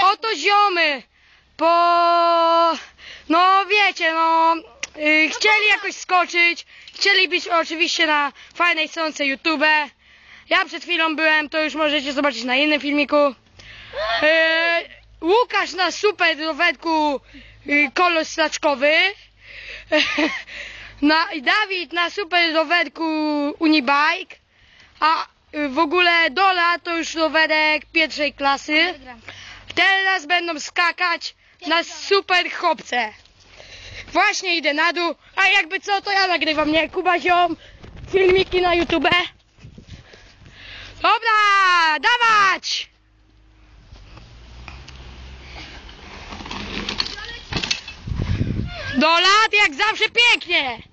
Oto ziomy, po... No wiecie, no... y, chcieli jakoś skoczyć, chcieli być oczywiście na fajnej stronce YouTube. Ja przed chwilą byłem, to już możecie zobaczyć na innym filmiku. E, Łukasz na super rowerku y, kolos slaczkowy. Na, Dawid na super rowerku Unibike. A w ogóle Dola to już rowerek pierwszej klasy. Teraz będą skakać na super chopce. Właśnie idę na dół, a jakby co, to ja nagrywam, nie? Kuba ziom, filmiki na YouTube. Dobra, dawać! Do lat jak zawsze pięknie!